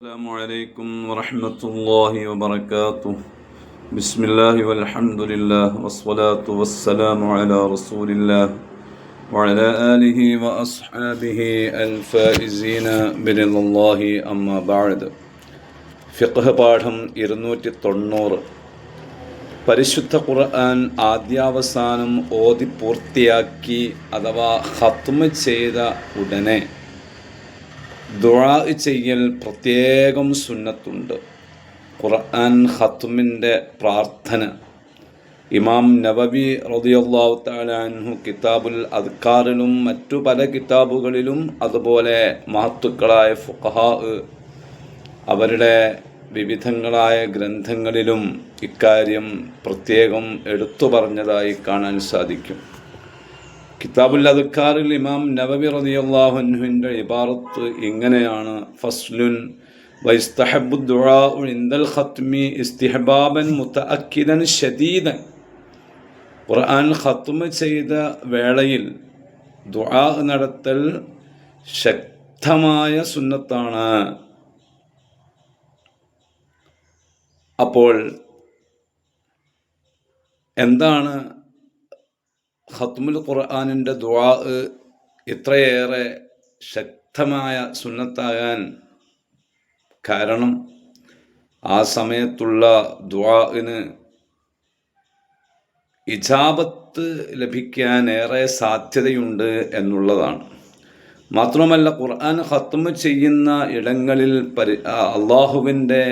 السلام عليكم ورحمة الله وبركاته بسم الله والحمد لله والصلاة والسلام على رسول الله وعلى آله وأصحابه الفائزين برضا الله أما بعد ഫിഖ് പാഠം ഇരുന്നൂറ്റി തൊണ്ണൂറ് പരിശുദ്ധ ഖുർആൻ ആദ്യാവസാനം ഓതി പൂർത്തിയാക്കി അഥവാ ഹത്മ ചെയ്ത ഉടനെ ദുആ ചെയ്യൽ പ്രത്യേകം സുന്നത്തുണ്ട്. ഖുർആൻ ഖത്തുമിന്റെ പ്രാർത്ഥന. ഇമാം നവബി റളിയല്ലാഹു തആല അൻഹു കിതാബുൽ അദ്കാറിലും മറ്റു പല കിതാബുകളിലും അതുപോലെ മഹത്തുക്കളായ ഫുഖഹാ അവരുടെ വിവിധങ്ങളായ ഗ്രന്ഥങ്ങളിലും ഇക്കാര്യം പ്രത്യേകം എടുത്തു പറഞ്ഞതായി കാണാൻ സാധിക്കും. കിതാബുൽ അദ്ക്കാറിൽ ഇമാം നബബി റളിയല്ലാഹു അൻഹുവിന്റെ ഇബാറത്ത് ഇങ്ങനെയാണ്. ഫസ്ലുൻ വൈസ്തഹബു ഇൻദൽ ഖത്മി ഇസ്തിഹബാബൻ മുതഅക്കിദൻ ഷദീദൻ. ഖുർആൻ ഖത്മ ചെയ്ത വേളയിൽ ദുആ നടത്തൽ ശക്തമായ സുന്നത്താണ്. അപ്പോൾ എന്താണ് ഖത്മുൽ ഖുർആാനിന്റെ ദുആ ഇത്രയേറെ ശക്തമായ സുന്നത്താകാൻ കാരണം ആ സമയത്തുള്ള ദുവാന് ഇജാബത്ത് ലഭിക്കാൻ ഏറെ സാധ്യതയുണ്ട് എന്നുള്ളതാണ്. മാത്രമല്ല ഖുർആൻ ഖത്മ ചെയ്യുന്ന ഇടങ്ങളിൽ പരി അള്ളാഹുവിന്റെ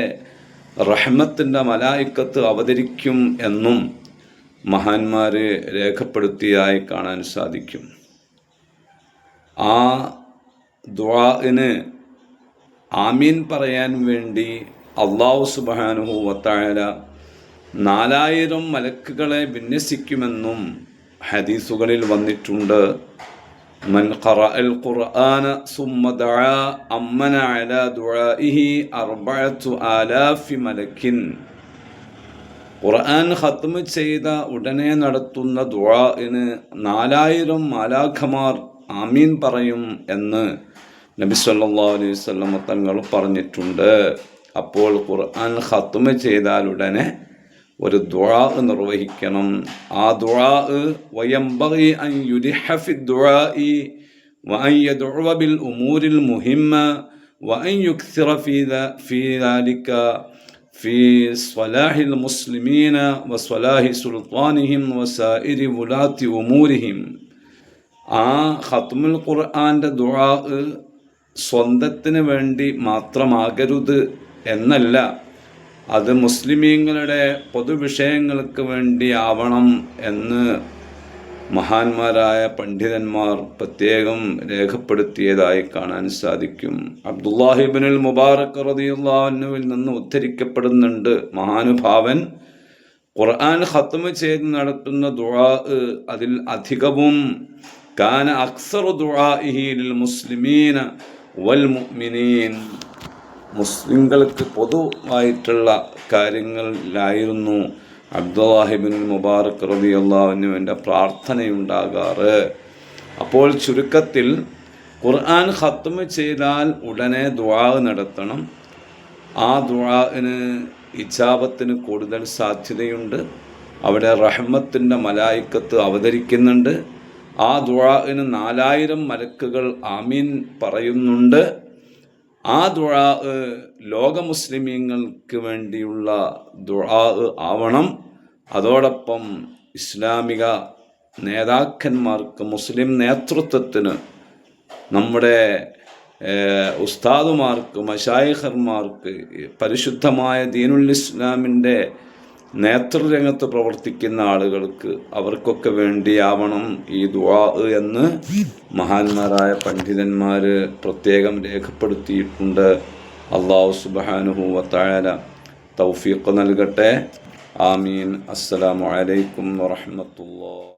റഹ്മത്തിന്റെ മലായിക്കത്ത് അവതരിക്കും എന്നും മഹാന്മാരെ രേഖപ്പെടുത്തിയായി കാണാൻ സാധിക്കും. ആ ദ്വാന് ആമീൻ പറയാൻ വേണ്ടി അള്ളാഹു സുബാനുഹു വത്താഴ നാലായിരം മലക്കുകളെ വിന്യസിക്കുമെന്നും ഹദീസുകളിൽ വന്നിട്ടുണ്ട്. മൻ ഖറഅൽ ഖുർആന ദഅ അമ്മന അലാ ദുആഇഹി അർബഅത്തു ആലാഫി മലക്കിൻ. ഖുർആൻ ഖത്മ ചെയ്ത ഉടനെ നടത്തുന്ന ദുആന് നാലായിരം മാലാഖമാർ ആമീൻ പറയും എന്ന് നബി സല്ലല്ലാഹു അലൈഹി വസല്ലം തങ്ങൾ പറഞ്ഞിട്ടുണ്ട് അപ്പോൾ ഖുർആൻ ഖത്മ ചെയ്താൽ ഉടനെ ഒരു ദുആ നിർവഹിക്കണം ആ ദുആ വയംബഗി അൻ യുലിഹ ഫി ദുആഇ വഅൻ യദ്ഉവ ബിൽ ഉമൂരിൽ മുഹിമ്മ വഅൻ യുക്സിറ ഫീ ഫീ ذلك في صلاح المسلمين وصلاح سلطانهم وسائر ولاة أمورهم ആ ഖത്മുൽ ഖുർആൻ്റെ ദുആ സ്വന്തത്തിന് വേണ്ടി മാത്രമാകരുത് എന്നല്ല അത് മുസ്ലിമീങ്ങളുടെ പൊതുവിഷയങ്ങൾക്ക് വേണ്ടി ആവണം എന്ന് മഹാന്മാരായ പണ്ഡിതന്മാർ പ്രത്യേകം രേഖപ്പെടുത്തിയതായി കാണാൻ സാധിക്കും. അബ്ദുല്ലാഹിബിനുൽ മുബാറക് റതിയുല്ലാഹുവിൽ നിന്ന് ഉദ്ധരിക്കപ്പെടുന്നുണ്ട് മഹാനുഭാവൻ. ഖുർആൻ ഖത്മ ചെയ്ത് നടത്തുന്ന ദുആ അതിൽ അധികവും കാന അക്സർ ദുആഇഹിൽ മുസ്ലിമീന വൽ മുഅ്മിനീൻ. മുസ്ലിങ്ങൾക്ക് പൊതുവായിട്ടുള്ള കാര്യങ്ങളിലായിരുന്നു അബ്ദുല്ലാഹിബിൻ മുബാറക് റബി അള്ളാഹുവിന്റെ പ്രാർത്ഥനയുണ്ടാകാറ്. അപ്പോൾ ചുരുക്കത്തിൽ ഖുർആൻ ഖത്മ ചെയ്താൽ ഉടനെ ദുആ നടത്തണം. ആ ദുആന് ഇജാബത്തിന് കൂടുതൽ സാധ്യതയുണ്ട്. അവിടെ റഹ്മത്തിന്റെ മലായിക്കത്ത് അവതരിക്കുന്നുണ്ട്. ആ ദുആന് നാലായിരം മലക്കുകൾ ആമീൻ പറയുന്നുണ്ട്. ആ ദുആ ലോക മുസ്ലിമീങ്ങൾക്ക് വേണ്ടിയുള്ള ദുആ ആവണം. അതോടൊപ്പം ഇസ്ലാമിക നേതാക്കന്മാർക്ക് മുസ്ലിം നേതൃത്വത്തിന് നമ്മുടെ ഉസ്താദുമാർക്ക് മഷായിഹർമാർക്ക് പരിശുദ്ധമായ ദീനുൽ ഇസ്ലാമിന്റെ നേതൃരംഗത്ത് പ്രവർത്തിക്കുന്ന ആളുകൾക്ക് അവർക്കൊക്കെ വേണ്ടിയാവണം ഈ ദുവാ എന്ന് മഹാന്മാരായ പണ്ഡിതന്മാർ പ്രത്യേകം രേഖപ്പെടുത്തിയിട്ടുണ്ട്. അള്ളാഹു സുബാനുഹു വത്തായാല തൗഫീഖ് നൽകട്ടെ. ആമീൻ. അസ്സലാമു അലൈക്കും വറഹമത്തുള്ള